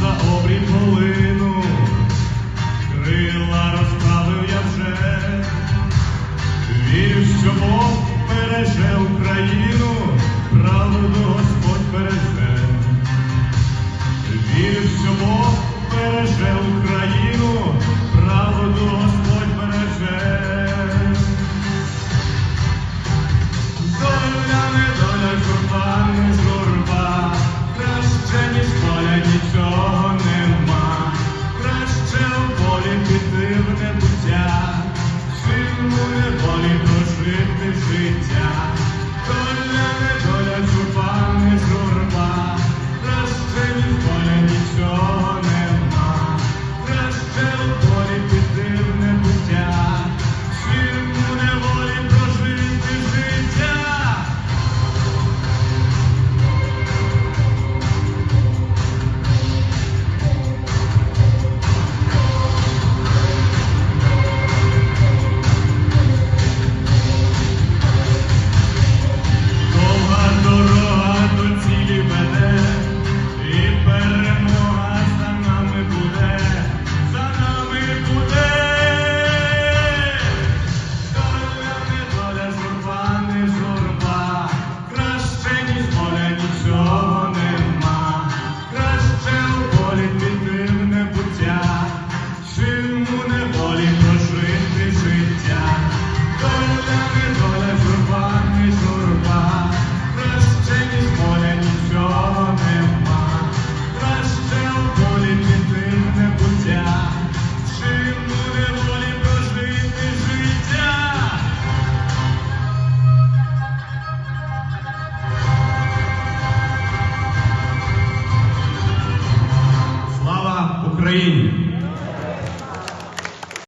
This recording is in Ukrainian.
zaobrim moje волі прожити життя. praying